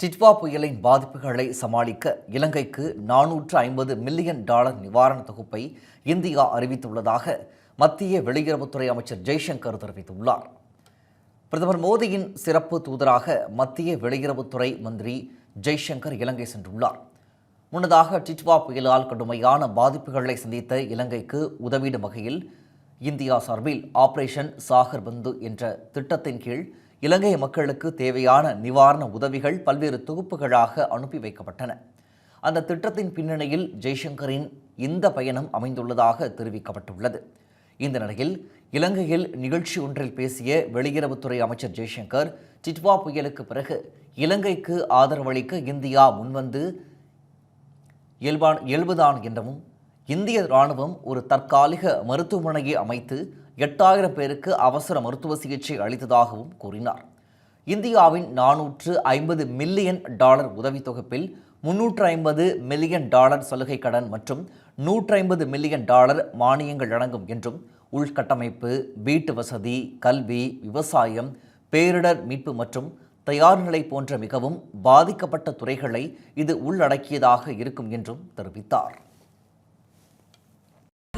டிட்வா புயலின் பாதிப்புகளை சமாளிக்க இலங்கைக்கு நானூற்று ஐம்பது மில்லியன் டாலர் நிவாரண தொகுப்பை இந்தியா அறிவித்துள்ளதாக மத்திய வெளியுறவுத்துறை அமைச்சர் ஜெய்சங்கர் தெரிவித்துள்ளார். பிரதமர் மோடியின் சிறப்பு தூதராக மத்திய வெளியுறவுத்துறை மந்திரி ஜெய்சங்கர் இலங்கை சென்றுள்ளார். முன்னதாக டிட்வா புயலால் கடுமையான பாதிப்புகளை சந்தித்த இலங்கைக்கு உதவிடும் வகையில் இந்தியா சார்பில் ஆபரேஷன் சாகர் பந்து என்ற திட்டத்தின் கீழ் இலங்கை மக்களுக்கு தேவையான நிவாரண உதவிகள் பல்வேறு தொகுப்புகளாக அனுப்பி வைக்கப்பட்டன. அந்த திட்டத்தின் பின்னணியில் ஜெய்சங்கரின் இந்த பயணம் அமைந்துள்ளதாக தெரிவிக்கப்பட்டுள்ளது. இந்த நிலையில் இலங்கையில் நிகழ்ச்சி ஒன்றில் பேசிய வெளியுறவுத்துறை அமைச்சர் ஜெய்சங்கர் சிட்வா புயலுக்கு பிறகு இலங்கைக்கு ஆதரவளிக்க இந்தியா முன்வந்து இயல்பான இயல்புதான் என்றவும் இந்திய ராணுவம் ஒரு தற்காலிக மருத்துவமனையை அமைத்து எட்டாயிரம் பேருக்கு அவசர மருத்துவ சிகிச்சை அளித்ததாகவும் கூறினார். இந்தியாவின் நானூற்று ஐம்பது மில்லியன் டாலர் உதவித் தொகுப்பில் முன்னூற்று ஐம்பது மில்லியன் டாலர் சலுகை கடன் மற்றும் நூற்றி ஐம்பது மில்லியன் டாலர் மானியங்கள் அடங்கும் என்றும் உள்கட்டமைப்பு வீட்டு வசதி கல்வி விவசாயம் பேரிடர் மீட்பு மற்றும் தயார் நிலை போன்ற மிகவும் பாதிக்கப்பட்ட துறைகளை இது உள்ளடக்கியதாக இருக்கும் என்றும் தெரிவித்தார்.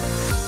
Bye.